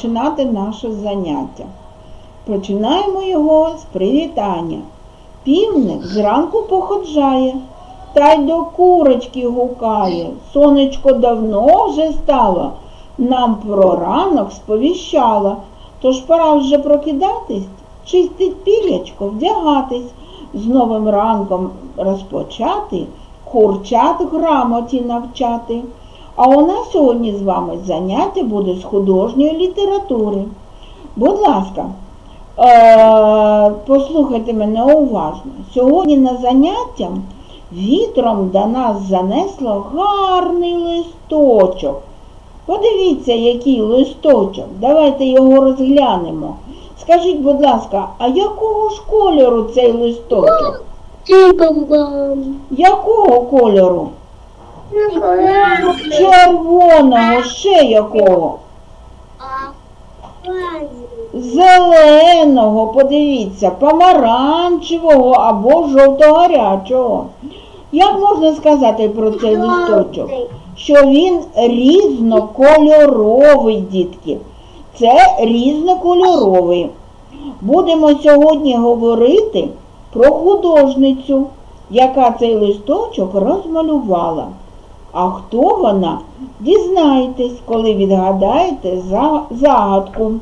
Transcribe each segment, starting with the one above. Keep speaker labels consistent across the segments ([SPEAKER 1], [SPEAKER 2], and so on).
[SPEAKER 1] починати наше заняття. Починаємо його з привітання. Півник зранку походжає, та й до курочки гукає. Сонечко давно вже стало, нам про ранок сповіщало. Тож пора вже прокидатись, чистить пілячко, вдягатись, з новим ранком розпочати, курчат грамоті навчати. А у нас сьогодні з вами заняття буде з художньої літератури. Будь ласка, е- послухайте мене уважно. Сьогодні на заняття вітром до нас занесло гарний листочок. Подивіться, який листочок. Давайте його розглянемо. Скажіть, будь ласка, а якого ж кольору цей листочок? Якого кольору? Червоного, ще якого? Зеленого, подивіться, помаранчевого або жовто-гарячого. Як можна сказати про цей листочок? Що він різнокольоровий, дітки. Це різнокольоровий. Будемо сьогодні говорити про художницю, яка цей листочок розмалювала. А хто вона? Дізнаєтесь, коли відгадаєте загадку.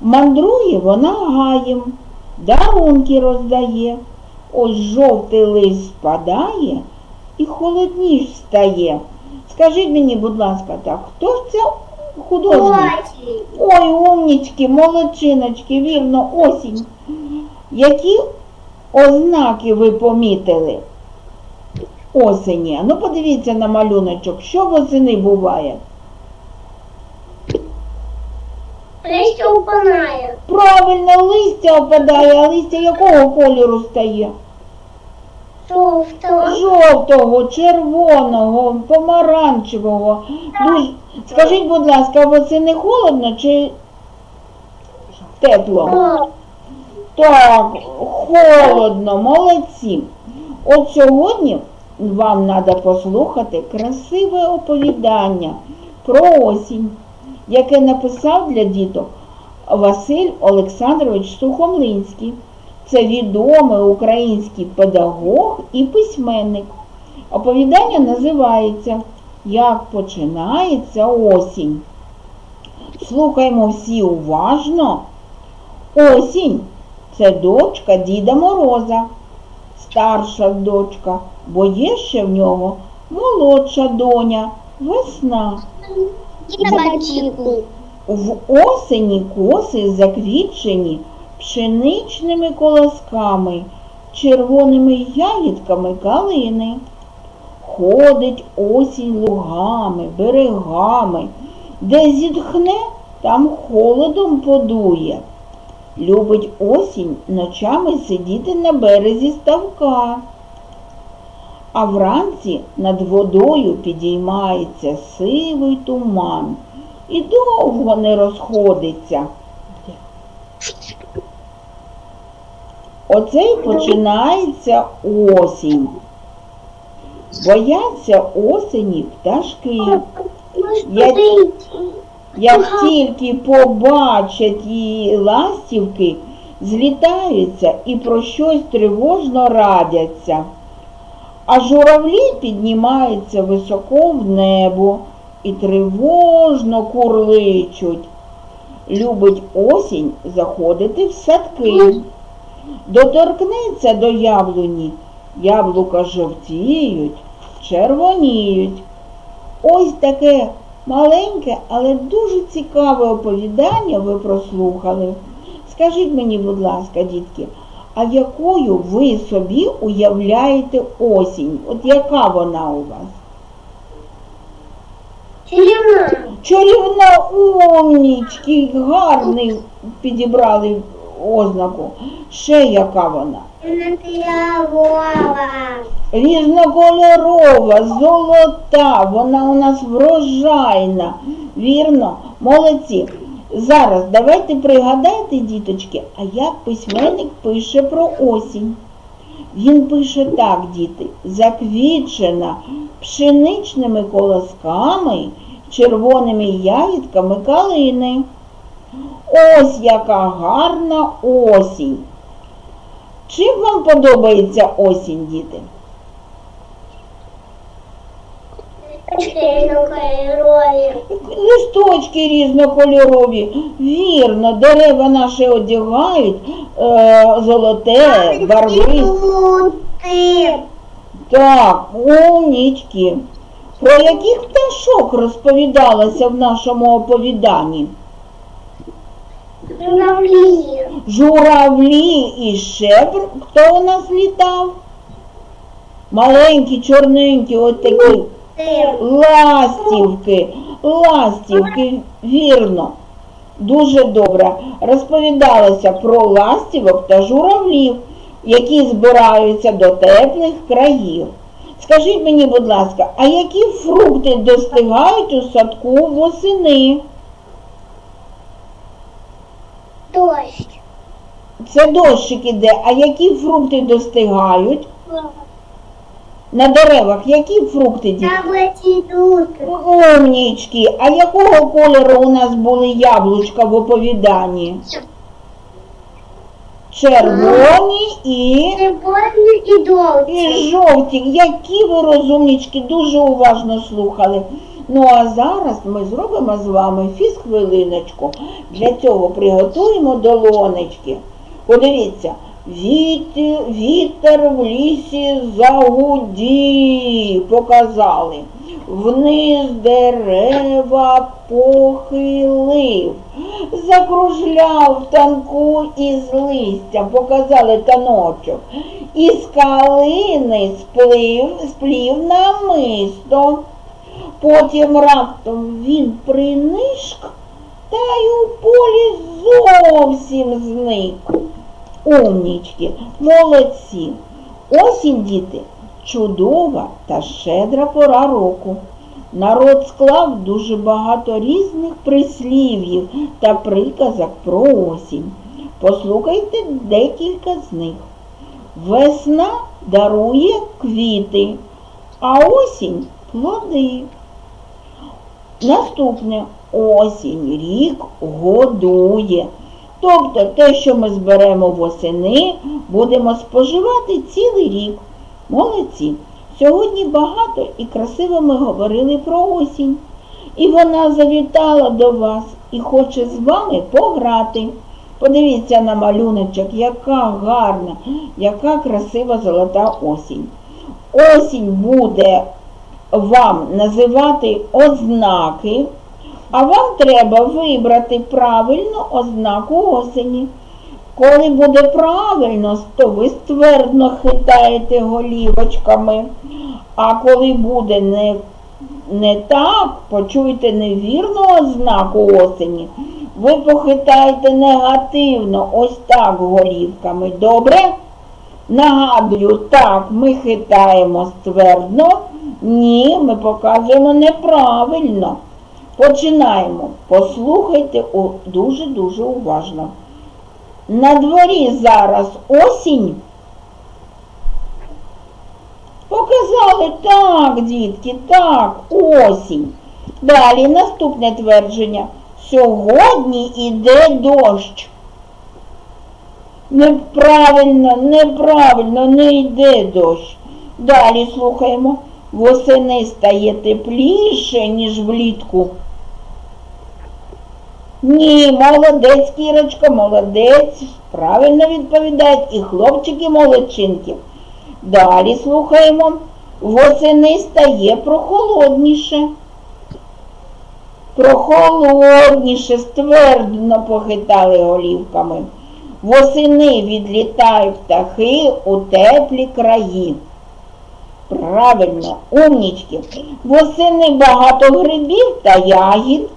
[SPEAKER 1] Мандрує вона гаєм, дарунки роздає. Ось жовтий лист спадає і холодніш стає. Скажіть мені, будь ласка, так, хто ж це художник? Ой, умнічки, молодчиночки, вірно, осінь. Які ознаки ви помітили? Осені. Ну подивіться на малюночок, що восени буває?
[SPEAKER 2] Листя упинає.
[SPEAKER 1] Правильно, листя опадає, а листя якого кольору стає?
[SPEAKER 2] Жовтого.
[SPEAKER 1] Жовтого, червоного, помаранчевого. Дуже... Скажіть, будь ласка, восени холодно чи тепло? Так, холодно, молодці. От сьогодні вам треба послухати красиве оповідання про осінь, яке написав для діток Василь Олександрович Сухомлинський. Це відомий український педагог і письменник. Оповідання називається Як починається осінь. Слухаймо всі уважно. Осінь це дочка Діда Мороза, старша дочка, бо є ще в нього молодша доня, весна. В осені коси заквітчені пшеничними колосками, червоними ягідками калини. Ходить осінь лугами, берегами, де зітхне, там холодом подує. Любить осінь ночами сидіти на березі ставка. А вранці над водою підіймається сивий туман і довго не розходиться. Оце й починається осінь. Бояться осені пташки. Я- Як тільки побачать її ластівки, злітаються і про щось тривожно радяться. А журавлі піднімаються високо в небо і тривожно курличуть. Любить осінь заходити в садки. Доторкнеться до яблуні, яблука жовтіють, червоніють. Ось таке маленьке, але дуже цікаве оповідання ви прослухали. Скажіть мені, будь ласка, дітки, а якою ви собі уявляєте осінь? От яка вона у вас?
[SPEAKER 2] Чарівна.
[SPEAKER 1] Чарівна умнічки, гарний підібрали ознаку. Ще яка вона? Різнокольорова, золота, вона у нас врожайна. Вірно, молодці. Зараз давайте пригадайте, діточки, а як письменник пише про осінь. Він пише так, діти, заквітчена пшеничними колосками, червоними ягідками калини. Ось яка гарна осінь. Чим вам подобається осінь, діти?
[SPEAKER 2] Героїв.
[SPEAKER 1] Листочки різнокольорові. Вірно, дерева наші одягають е, золоте, барвисте. Так, умнічки. Про яких пташок розповідалося в нашому оповіданні?
[SPEAKER 2] Журавлі.
[SPEAKER 1] Журавлі і щебр. Хто у нас літав? Маленькі, чорненькі, от такі. Ластівки, ластівки, вірно. Дуже добре. Розповідалося про ластівок та журавлів, які збираються до теплих країв. Скажіть мені, будь ласка, а які фрукти достигають у садку восени?
[SPEAKER 2] Дощ.
[SPEAKER 1] Це дощик іде, а які фрукти достигають? На деревах які фрукти
[SPEAKER 2] тут.
[SPEAKER 1] Умнічки, а якого кольору у нас були яблучка в оповіданні? Червоні і,
[SPEAKER 2] Червоні і
[SPEAKER 1] і жовті. Які ви розумнічки, дуже уважно слухали. Ну а зараз ми зробимо з вами фізхвилиночку. Для цього приготуємо долонечки. Подивіться, вітер, в лісі загуді, показали. Вниз дерева похилив, закружляв танку із листя, показали таночок, із калини сплив, сплів намисто. Потім раптом він принишк та й у полі зовсім зник. Умнічки, молодці. Осінь, діти, чудова та щедра пора року. Народ склав дуже багато різних прислів'їв та приказок про осінь. Послухайте декілька з них. Весна дарує квіти, а осінь плоди. Наступне осінь рік годує. Тобто те, що ми зберемо восени, будемо споживати цілий рік. Молодці. Сьогодні багато і красиво ми говорили про осінь. І вона завітала до вас і хоче з вами пограти. Подивіться на малюночок, яка гарна, яка красива золота осінь. Осінь буде вам називати ознаки, а вам треба вибрати правильну ознаку осені. Коли буде правильно, то ви ствердно хитаєте голівочками. А коли буде не, не так, почуєте невірну ознаку осені, ви похитаєте негативно, ось так голівками. Добре? Нагадую, так, ми хитаємо ствердно. Ні, ми показуємо неправильно. Починаємо. Послухайте дуже-дуже уважно. На дворі зараз осінь. Показали так, дітки, так, осінь. Далі наступне твердження. Сьогодні іде дощ. Неправильно, неправильно, не йде дощ. Далі слухаємо. Восени стає тепліше, ніж влітку. Ні, молодець, Кірочка, молодець. Правильно відповідають і хлопчики молодчинки. Далі слухаємо. Восени стає прохолодніше. Прохолодніше, ствердно похитали голівками. Восени відлітають птахи у теплі краї. Правильно, умнічки. Восени багато грибів та ягід.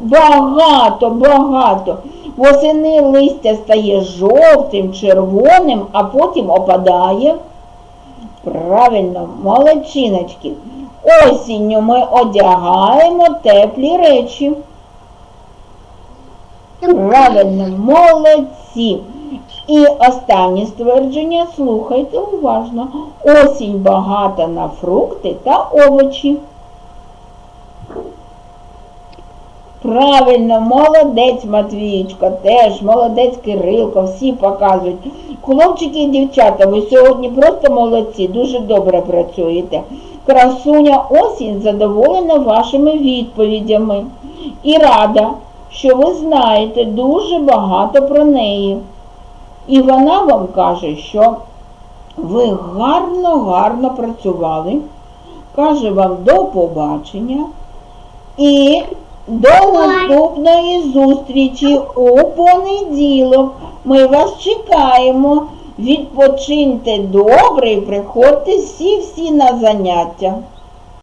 [SPEAKER 1] Багато, багато. Восени листя стає жовтим, червоним, а потім опадає. Правильно, молодчиночки. Осінню ми одягаємо теплі речі. Правильно, молодці. І останнє ствердження слухайте уважно. Осінь багата на фрукти та овочі. Правильно, молодець Матвієчка, теж молодець Кирилко, всі показують. Хлопчики і дівчата, ви сьогодні просто молодці, дуже добре працюєте. Красуня осінь задоволена вашими відповідями і рада, що ви знаєте дуже багато про неї. І вона вам каже, що ви гарно, гарно працювали. Каже вам до побачення і до наступної зустрічі у понеділок. Ми вас чекаємо. Відпочиньте добре і приходьте всі-всі на заняття.